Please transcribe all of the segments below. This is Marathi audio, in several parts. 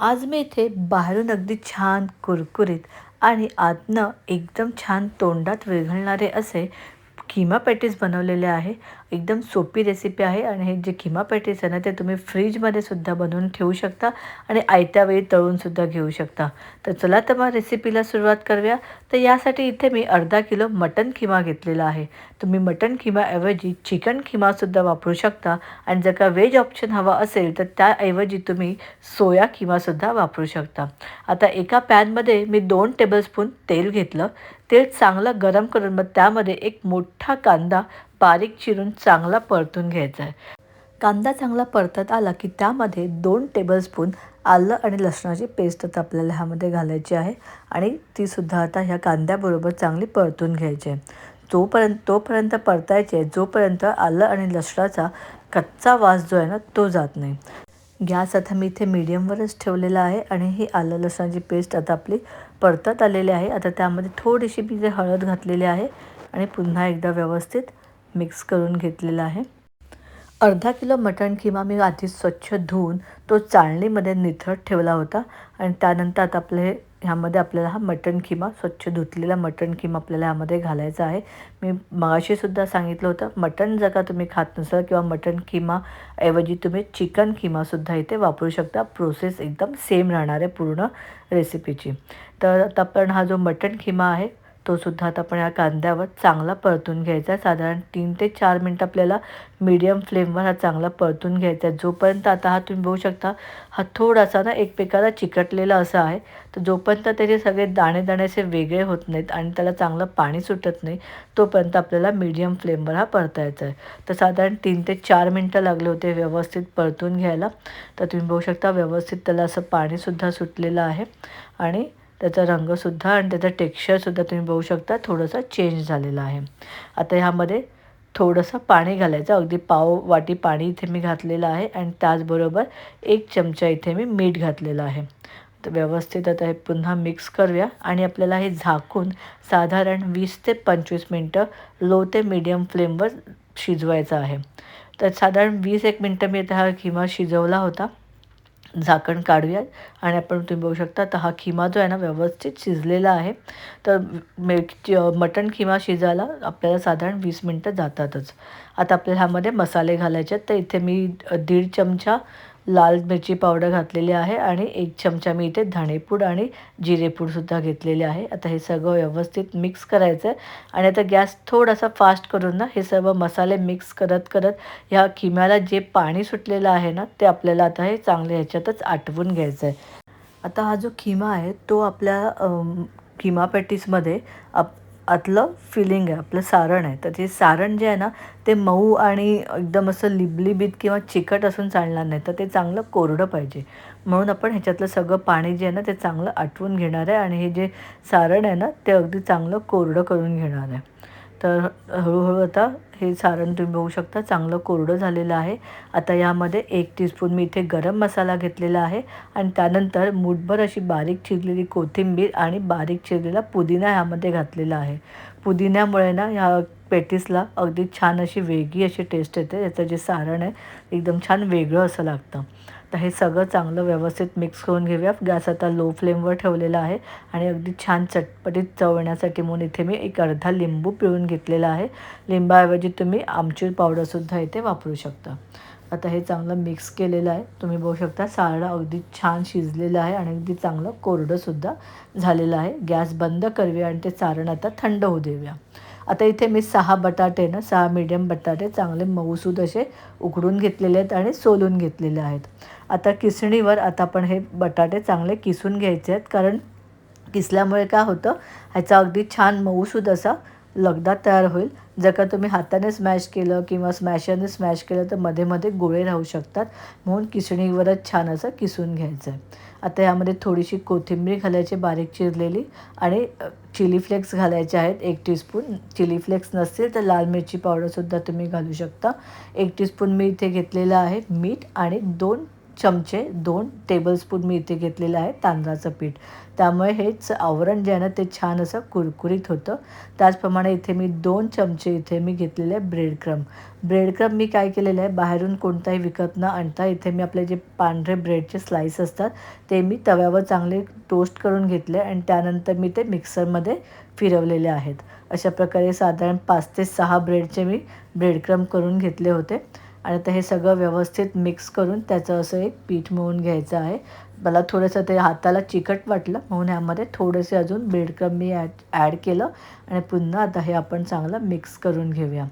आज मी इथे बाहेरून अगदी छान कुरकुरीत आणि आतनं एकदम छान तोंडात विरघळणारे असे किमा पॅटीस बनवलेले आहे. एकदम सोपी रेसिपी आहे आणि हे जे खिमा पॅटीस आहे ना ते तुम्ही फ्रीजमध्ये सुद्धा बनवून ठेवू शकता आणि आयत्या वेळी तळूनसुद्धा घेऊ शकता. तर चला तर मग रेसिपीला सुरुवात करूया. तर यासाठी इथे मी अर्धा किलो मटन किमा घेतलेला आहे. तुम्ही मटन किमाऐवजी चिकन किमासुद्धा वापरू शकता आणि जर का व्हेज ऑप्शन हवा असेल तर त्याऐवजी तुम्ही सोया किमासुद्धा वापरू शकता. आता एका पॅनमध्ये मी दोन टेबलस्पून तेल घेतलं. तेल चांगलं गरम करून मग त्यामध्ये एक मोठा कांदा बारीक चिरून चांगला परतून घ्यायचा आहे कांदा चांगला परतत आला की त्यामध्ये दोन टेबलस्पून आलं आणि लसणाची पेस्ट आता आपल्याला ह्यामध्ये घालायची आहे. आणि तीसुद्धा आता ह्या कांद्याबरोबर चांगली परतून घ्यायची आहे. जोपर्यंत तोपर्यंत परतायचे आहे जोपर्यंत आलं आणि लसणाचा कच्चा वास जो आहे ना तो जात नाही. गॅस आता मी इथे मीडियमवरच ठेवलेला आहे आणि ही आलं लसणाची पेस्ट आता आपली परतत आलेली आहे. आता त्यामध्ये थोडीशी मी जे हळद घातलेली आहे आणि पुन्हा एकदा व्यवस्थित मिक्स करून घेतलेला आहे. अर्धा किलो मटण किमा मी आधी स्वच्छ धुवून तो चाळणीमध्ये निथळत ठेवला होता आणि त्यानंतर आता आपले ह्यामध्ये आपल्याला हा मटण किमा स्वच्छ धुतलेला मटण किमा आपल्याला ह्यामध्ये घालायचा आहे. मी मगाशीसुद्धा सांगितलं होतं मटण जर का तुम्ही खात नसाल किंवा मटण किमा ऐवजी तुम्ही चिकन किमासुद्धा इथे वापरू शकता. प्रोसेस एकदम सेम राहणार आहे पूर्ण रेसिपीची. तर आता आपण हा जो मटण किमा आहे तो सुद्धा आता आपण या कांद्यावर चांगला परतून घ्यायचा आहे. साधारण तीन ते चार मिनटं आपल्याला मीडियम फ्लेमवर हा चांगला परतून घ्यायचा आहे. जोपर्यंत आता हा तुम्ही बघू शकता हा थोडासा ना एकमेकाला चिकटलेला असा आहे. तर जोपर्यंत त्याचे सगळे दाणे दाणे असे वेगळे होत नाहीत आणि त्याला चांगलं पाणी सुटत नाही तोपर्यंत आपल्याला मीडियम फ्लेमवर हा परतायचा आहे. तर साधारण तीन ते चार मिनटं लागले होते व्यवस्थित परतून घ्यायला. तर तुम्ही बघू शकता व्यवस्थित त्याला असं पाणीसुद्धा सुटलेलं आहे. आणि त्याचा रंगसुद्धा आणि त्याचा टेक्स्चरसुद्धा तुम्ही बघू शकता. थोडंसं चेंज झालेला आहे. आता ह्यामध्ये थोडंसं पाणी घालायचं. अगदी पाव वाटी पाणी इथे मी घातलेलं आहे आणि त्याचबरोबर एक चमचा इथे मी मीठ घातलेलं आहे. तर व्यवस्थित आता हे पुन्हा मिक्स करूया. आणि आपल्याला हे झाकून साधारण वीस ते पंचवीस मिनटं लो ते मीडियम फ्लेमवर शिजवायचं आहे. तर साधारण वीस एक मिनटं मी आता हा किमा शिजवला होता. झाकण काढूयात. आणि आपण तुम्ही बघू शकता तर हा खिमा जो आहे ना व्यवस्थित शिजलेला आहे. तर मे मटण खिमा शिजायला आपल्याला साधारण वीस मिनटं जातातच. आता आपल्याला ह्यामध्ये मसाले घालायचे आहेत. तर इथे मी दीड चमचा लाल मिरची पावडर घातलेली आहे आणि एक चमचा मी इथे धणेपूड आणि जिरेपूडसुद्धा घेतलेले आहे. आता हे सगळं व्यवस्थित मिक्स करायचं आहे आणि आता गॅस थोडासा फास्ट करून ना हे सर्व मसाले मिक्स करत करत ह्या किम्याला जे पाणी सुटलेलं आहे ना ते आपल्याला आता हे चांगले ह्याच्यातच आटवून घ्यायचं आहे आता हा जो खिमा आहे तो आपल्या खिमा पॅटीसमध्ये आप आतलं फिलिंग आहे आपलं सारण आहे. तर ते सारण जे आहे ना ते मऊ आणि एकदम असं लिबलिबीत किंवा चिकट असून चालणार नाही. तर ते चांगलं कोरडं पाहिजे. म्हणून आपण ह्याच्यातलं सगळं पाणी जे आहे ना ते चांगलं आटवून घेणार आहे आणि हे जे सारण आहे ना ते अगदी चांगलं कोरडं करून घेणार आहे. तर हळूहळू आता हे सारण तुम्ही बघू शकता चांगलं कोरडं झालेलं आहे. आता यामध्ये एक टीस्पून मी इथे गरम मसाला घेतलेला आहे आणि त्यानंतर मुठभर अशी बारीक चिरलेली कोथिंबीर आणि बारीक चिरलेला पुदिना ह्यामध्ये घातलेला आहे. पुदिन्यामुळे ना ह्या पेटीसला अगदी छान अशी वेगळी अशी टेस्ट येते याचं जे सारण आहे एकदम छान वेगळं असं लागतं. तर हे सगळं चांगलं व्यवस्थित मिक्स करून घेऊया. गॅस आता लो फ्लेमवर ठेवलेला आहे आणि अगदी छान चटपटीत चवण्यासाठी म्हणून इथे मी एक अर्धा लिंबू पिळून घेतलेला आहे. लिंबाऐवजी तुम्ही आमचूर पावडरसुद्धा इथे वापरू शकता. आता हे चांगलं मिक्स केलेलं आहे. तुम्ही बघू शकता सारडा अगदी छान शिजलेलं आहे आणि अगदी चांगलं कोरडंसुद्धा झालेलं आहे. गॅस बंद करूया आणि ते सारण आता थंड होऊ देऊया. आता इथे मी सहा बटाटे ना सहा मीडियम बटाटे चांगले मऊसूद असे उकडून घेतलेले आहेत आणि सोलून घेतलेले आहेत. आता किसणीवर आता आपण हे बटाटे चांगले किसून घ्यायचे आहेत कारण किसल्यामुळे काय होतं ह्याचा अगदी छान मऊसूद असा लगदा तयार होईल. जर का तुम्ही हाताने स्मॅश केलं किंवा स्मॅशरने स्मॅश केलं तर मध्ये मध्ये गोळे राहू शकतात. म्हणून किसणीवरच छान असं किसून घ्यायचं आहे. आता यामध्ये थोडीशी कोथिंबीर घालायची बारीक चिरलेली आणि चिली फ्लेक्स घालायचे आहेत एक टीस्पून. चिली फ्लेक्स नसतील तर लाल मिरची पावडरसुद्धा तुम्ही घालू शकता. एक टीस्पून मी इथे घेतलेलं आहे मीठ आणि दोन चमचे दोन टेबलस्पून मी इथे घेतलेलं आहे तांदळाचं पीठ. त्यामुळे हेच आवरण जे आहे ना ते छान असं कुरकुरीत होतं. त्याचप्रमाणे इथे मी दोन चमचे इथे मी घेतलेले आहे ब्रेड क्रम ब्रेड क्रम मी काय केलेलं आहे बाहेरून कोणताही विकत न आणता इथे मी आपले जे पांढरे ब्रेडचे स्लाईस असतात ते मी तव्यावर चांगले टोस्ट करून घेतले आणि त्यानंतर मी ते मिक्सरमध्ये फिरवलेले आहेत. अशा प्रकारे साधारण पाच ते सहा ब्रेडचे मी ब्रेड क्रम करून घेतले होते. आणि आता हे सगळं व्यवस्थित मिक्स करून त्याचं असं एक पीठ मळून घ्यायचं आहे. मला थोडंसं ते हाताला चिकट वाटलं म्हणून ह्यामध्ये थोडेसे अजून ब्रेडक्रम मी ॲड ॲड केलं आणि पुन्हा आता हे आपण चांगलं मिक्स करून घेऊया.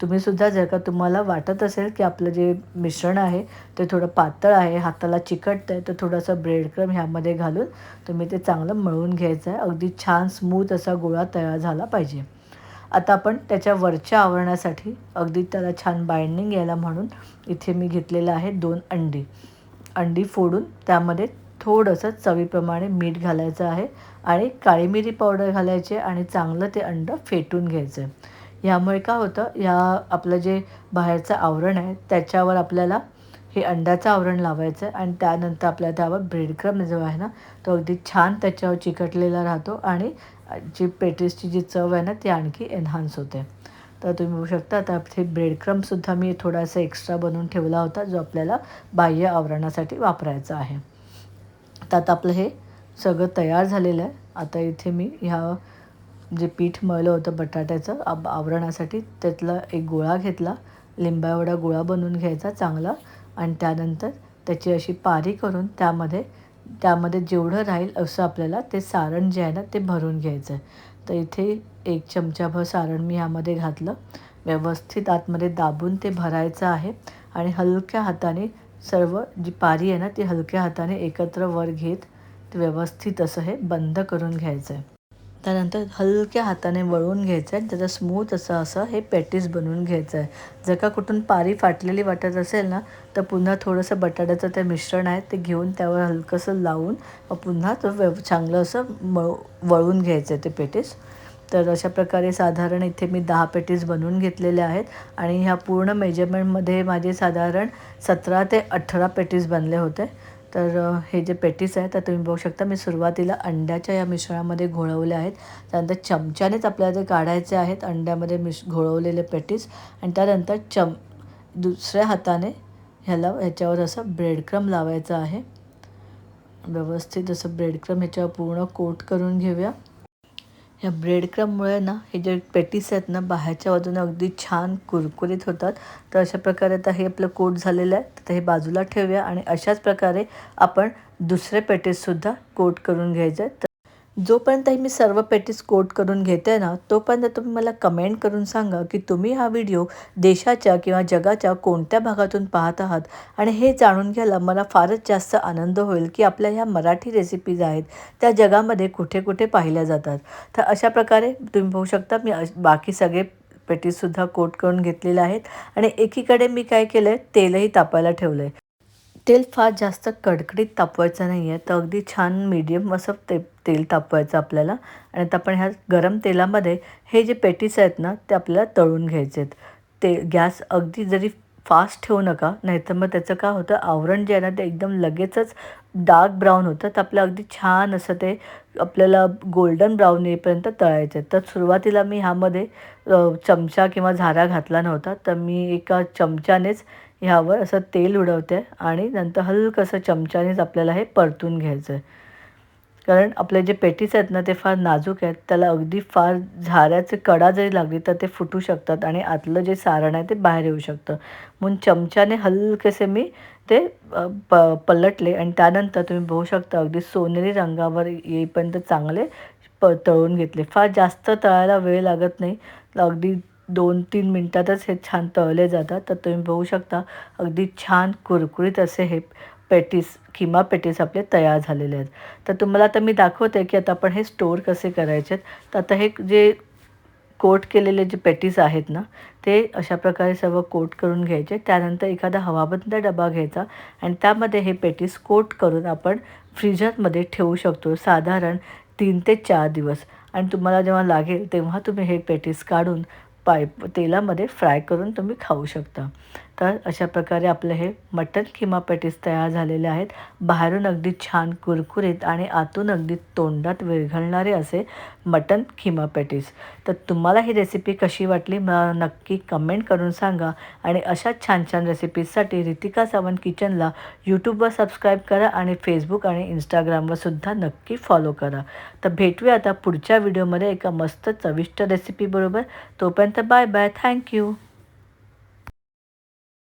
तुम्हीसुद्धा जर का तुम्हाला वाटत असेल की आपलं जे मिश्रण आहे ते थोडं पातळ आहे हाताला चिकटतं आहे तर थोडंसं ब्रेडक्रम ह्यामध्ये घालून तुम्ही ते चांगलं मळून घ्यायचं आहे. अगदी छान स्मूथ असा गोळा तयार झाला पाहिजे. आता आपण त्याच्या वरच्या आवरणासाठी अगदी त्याला छान बाइंडिंग यायला म्हणून इथे मी घेतलेलं आहे दोन अंडी. अंडी फोडून त्यामध्ये थोडंसं चवीप्रमाणे मीठ घालायचं आहे आणि काळी मिरी पावडर घालायचे आणि चांगलं ते अंडं फेटून घ्यायचं आहे यामुळे काय होतं या आपलं जे बाहेरचं आवरण आहे त्याच्यावर आपल्याला हे अंड्याचं आवरण लावायचं आहे आणि त्यानंतर आपल्या त्यावर ब्रेडक्रम जो आहे ना तो अगदी छान त्याच्यावर चिकटलेला राहतो आणि जी पेटीसची जी चव आहे ना ती आणखी एन्हान्स होते. तर तुम्ही बघू शकता आता इथे ब्रेडक्रमसुद्धा मी थोडासा एक्स्ट्रा बनवून ठेवला होता जो आपल्याला बाह्य आवरणासाठी वापरायचा आहे. तर आता आपलं हे सगळं तयार झालेलं आहे. आता इथे मी ह्या जे पीठ मळलं होतं बटाट्याचं आवरणासाठी त्यातला एक गोळा घेतला. लिंबा एवढा गोळा बनवून घ्यायचा चांगला आणि त्यानंतर त्याची अशी पारी करून त्यामध्ये त्यामध्ये जेवढं राहील असं आपल्याला ते सारण जे आहे ना ते भरून घ्यायचं आहे. तर इथे एक चमचाभर सारण मी ह्यामध्ये घातलं. व्यवस्थित आतमध्ये दाबून ते भरायचं आहे आणि हलक्या हाताने सर्व जी पारी आहे ना ती हलक्या हाताने एकत्र वर घेत ते व्यवस्थित असं हे बंद करून घ्यायचं आहे. त्यानंतर हलक्या हाताने वळून घ्यायचं आहे. त्याचं स्मूथ असं असं हे पॅटीस बनवून घ्यायचं आहे. जर का कुठून पारी फाटलेली वाटत असेल ना तर पुन्हा थोडंसं बटाट्याचं ते मिश्रण आहे ते घेऊन त्यावर हलकंसं लावून पुन्हा तो व्यव चांगलं असं मळ वळून घ्यायचं आहे ते पेटीस तर अशा प्रकारे साधारण इथे मी दहा पेटीस बनवून घेतलेल्या आहेत. आणि ह्या पूर्ण मेजरमेंटमध्ये माझे साधारण सतरा ते अठरा पेटीस बनले होते. तर हे जे पेटीस आहेत तर तुम्ही बघू शकता मी सुरुवातीला अंड्याच्या या मिश्रणामध्ये घोळवले आहेत. त्यानंतर चमच्यानेच आपल्याला ते काढायचे आहेत अंड्यामध्ये मिश घोळवलेले पेटीस. आणि त्यानंतर चम दुसऱ्या हाताने ह्याला ह्याच्यावर असं ब्रेडक्रम लावायचा लावायचं आहे. व्यवस्थित असं ब्रेडक्रम ह्याच्यावर पूर्ण कोट करून घेऊया. ह्या ब्रेडक्रममुळे ना हे जे पेटीस आहेत ना बाहेरच्या बाजूने अगदी छान कुरकुरीत होतात. तर अशा प्रकारे आता हे आपलं कोट झालेलं आहे. तर हे बाजूला ठेवूया आणि अशाच प्रकारे आपण दुसरे पेटीससुद्धा कोट करून घ्यायचे तर जोपर्यंत मी सर्व पेटीस कोट करून घेते ना तोपर्यंत तुम्ही मला कमेंट करून सांगा की तुम्ही हा व्हिडिओ देशाच्या किंवा जगाच्या कोणत्या भागातून पाहत आहात. आणि हे जाणून घ्यायला मला फारच जास्त आनंद होईल की आपल्या ह्या मराठी रेसिपीज आहेत त्या जगामध्ये कुठे कुठे पाहिल्या जातात. तर अशा प्रकारे तुम्ही पाहू शकता मी बाकी सगळे पेटीसुद्धा कोट करून घेतलेले आहेत. आणि एकीकडे मी काय केलं आहे तेलही तापायला ठेवलं आहे तेल फार जास्त कडकडीत तापवायचं नाही आहे तर अगदी छान मीडियम असं ते तेल तापवायचं आपल्याला. आणि आता आपण ह्या गरम तेलामध्ये हे जे पेटीस आहेत ना ते आपल्याला तळून घ्यायचे आहेत ते गॅस अगदी जरी फास्ट ठेवू नका नाहीतर मग त्याचं काय होतं आवरण जे आहे ना ते एकदम लगेचच डार्क ब्राऊन होतं तर आपलं अगदी छान असं ते आपल्याला गोल्डन ब्राऊन येईपर्यंत तळायचं. आहे तर सुरुवातीला मी ह्यामध्ये चमचा किंवा झारा घातला नव्हता तर मी एका चमच्यानेच ह्यावर असं तेल उडवते आणि नंतर हलकं असं चमच्यानेच आपल्याला हे परतून घ्यायचं आहे कारण आपले जे पेटीस आहेत ना ते फार नाजूक आहेत. त्याला अगदी फार झाऱ्याचे कडा जरी लागली तर ते फुटू शकतात आणि आतलं जे सारण आहे ते बाहेर येऊ शकतं. म्हणून चमच्याने हलकेसे मी ते प पलटले आणि त्यानंतर तुम्ही बघू शकता अगदी सोनेरी रंगावर येईपर्यंत चांगले प तळून घेतले. फार जास्त तळायला वेळ लागत नाही. अगदी दोन तीन मिनटातच हे छान तळले जातात. तर तुम्ही बघू शकता अगदी छान कुरकुरीत असे हे पेटीस किंवा पेटीस आपले तयार झालेले आहेत. तर तुम्हाला आता मी दाखवते की आता आपण हे स्टोअर कसे करायचे आहेत. तर आता हे जे कोट केलेले जे पेटीस आहेत ना ते अशा प्रकारे सर्व कोट करून घ्यायचे. त्यानंतर एखादा हवाबंद डबा घ्यायचा आणि त्यामध्ये हे पेटीस कोट करून आपण फ्रीजरमध्ये ठेवू शकतो. साधारण तीन ते चार दिवस. आणि तुम्हाला जेव्हा लागेल तेव्हा तुम्ही हे पेटीस काढून पाय तेलामध्ये फ्राय करून तुम्ही खाऊ शकता. तर अशा प्रकारे आपलं हे मटन किमा पॅटीस तयार झालेले आहेत. बाहेरून अगदी छान कुरकुरीत आणि आतून अगदी तोंडात विरघळणारे असे मटन किमा पॅटीस. तर तुम्हाला ही रेसिपी कशी वाटली मला नक्की कमेंट करून सांगा. आणि अशा छान छान रेसिपीजसाठी रितिका सावंत किचनला यूट्यूबवर सबस्क्राईब करा आणि फेसबुक आणि इंस्टाग्रामवर सुद्धा नक्की फॉलो करा. तर भेटूया आता पुढच्या व्हिडिओमध्ये एका मस्त चविष्ट रेसिपीबरोबर तोपर्यंत बाय बाय थँक्यू